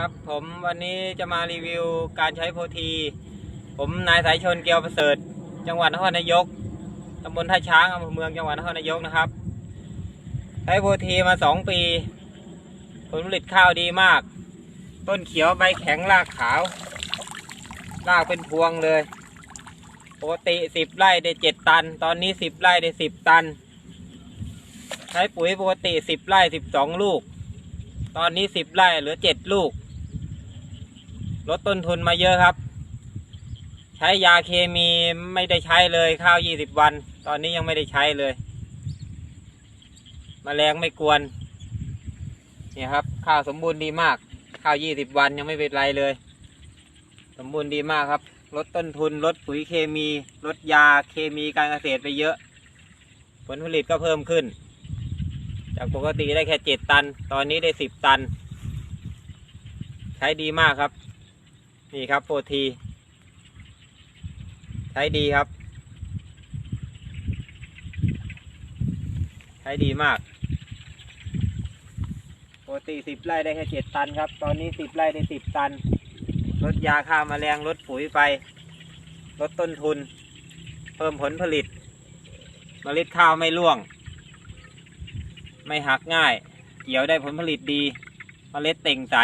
ครับผมวันนี้จะมารีวิวการใช้โพธี ผมนายสายชนเกียวประเสริฐ จังหวัดนครนายกตำบลท่าช้างอำเภอเมืองจังหวัดนครนายกนะครับใช้โพธีมาสองปี ผลผลิตข้าวดีมาก ต้นเขียวใบแข็งรากขาว รากเป็นพวงเลย ปกติสิบไร่ได้เจ็ดตัน ตอนนี้สิบไร่ได้สิบตัน ใช้ปุ๋ยปกติสิบไร่สิบสองลูก ตอนนี้สิบไร่เหลือเจ็ดลูก ลดต้นทุนมาเยอะครับ ใช้ยาเคมีไม่ได้ใช้เลยข้าวยี่สิบวัน ตอนนี้ยังไม่ได้ใช้เลยมแมลงไม่กวนเนี่ยครับ ข้าวสมบูรณ์ดีมาก ข้าวยี่สิบวันยังไม่เป็นไรเลย สมบูรณ์ดีมากครับ ลดต้นทุน ลดปุ๋ยเคมี ลดยาเคมีการเกษตรไปเยอะ ผลผลิตก็เพิ่มขึ้น จากปกติได้แค่เจ็ดตัน ตอนนี้ได้สิบตัน ใช้ดีมากครับ นี่ครับโปรทีใช้ดีครับ ใช้ดีมากปกติสิบไร่ได้แค่เจ็ดตันครับ ตอนนี้สิบไร่ได้สิบตัน ลดยาฆ่ามาแมลงลดปุ๋ยไป ลดต้นทุน เพิ่มผลผลิตเมล็ดข้าวไม่ร่วง ไม่หักง่าย เกี่ยวได้ผลผลิตดีเมล็ดเต่งใส